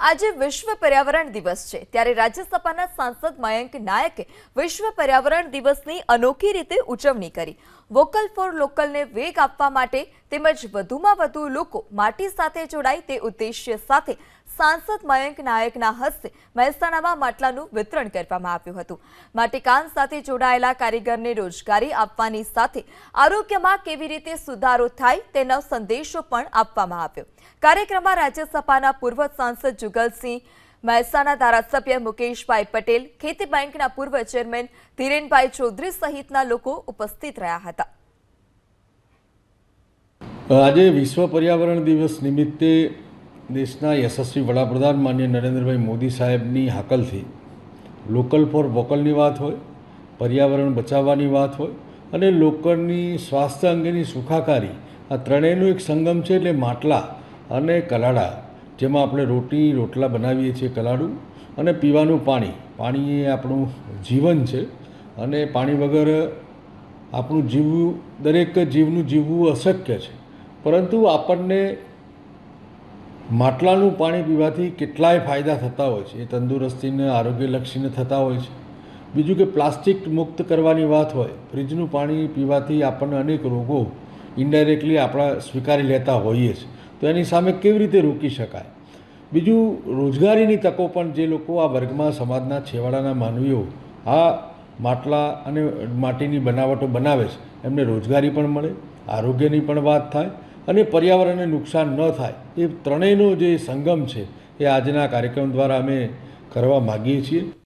આજે વિશ્વ પર્યાવરણ દિવસ છે. ત્યારે રાજ્યસભાના સાંસદ મયંક નાયકે વિશ્વ પર્યાવરણ દિવસની અનોખી રીતે ઉજવણી કરી. વોકલ ફોર લોકલને વેગ આપવા માટે તેમજ વધુમાં વધુ લોકો માટી સાથે જોડાય તે ઉદ્દેશ્ય સાથે સાંસદ મયંક નાયકના હસ્તે મહેસાણામાં માટલાનું વિતરણ કરવામાં આવ્યું હતું. માટીકામ સાથે જોડાયેલા કારીગરને રોજગારી આપવાની સાથે આરોગ્યમાં કેવી રીતે સુધારો થાય તેનો સંદેશો પણ આપવામાં આવ્યો. કાર્યક્રમમાં રાજ્યસભાના પૂર્વ સાંસદ જુગલસિંહ, મહેસાણા ધારાસભ્ય મુકેશભાઈ પટેલ, ખેતી બેંકના પૂર્વ ચેરમેન ધીરેનભાઈ ચૌધરી સહિતના લોકો ઉપસ્થિત રહ્યા હતા. આજે વિશ્વ પર્યાવરણ દિવસ નિમિત્તે દેશના યશસ્વી વડાપ્રધાન માન્ય નરેન્દ્રભાઈ મોદી સાહેબની હાકલથી લોકલ ફોર વોકલની વાત હોય, પર્યાવરણ બચાવવાની વાત હોય અને લોકલની સ્વાસ્થ્ય અંગેની સુખાકારી. આ ત્રણેયનું એક સંગમ છે એટલે માટલા અને કલાડા, જેમાં આપણે રોટી, રોટલા બનાવીએ છીએ કલાડું અને પીવાનું પાણી. પાણી એ આપણું જીવન છે અને પાણી વગર આપણું જીવવું, દરેક જીવનું જીવવું અશક્ય છે. પરંતુ આપણને માટલાનું પાણી પીવાથી કેટલાય ફાયદા થતા હોય છે. એ તંદુરસ્તીને, આરોગ્યલક્ષીને થતા હોય છે. બીજું કે પ્લાસ્ટિક મુક્ત કરવાની વાત હોય, ફ્રીજનું પાણી પીવાથી આપણને અનેક રોગો ઇન્ડાયરેક્ટલી આપણા સ્વીકારી લેતા હોઈએ છે. તો એની સામે કેવી રીતે રોકી શકાય? બીજું, રોજગારીની તકો પણ જે લોકો આ વર્ગમાં સમાજના છેવાડાના માનવીઓ આ માટલા અને માટીની બનાવટો બનાવે છે, એમને રોજગારી પણ મળે, આરોગ્યની પણ વાત થાય અને પર્યાવરણને નુકસાન ન થાય, એ ત્રણેયનો જે સંગમ છે, એ આજના કાર્યક્રમ દ્વારા અમે કરવા માગીએ છીએ.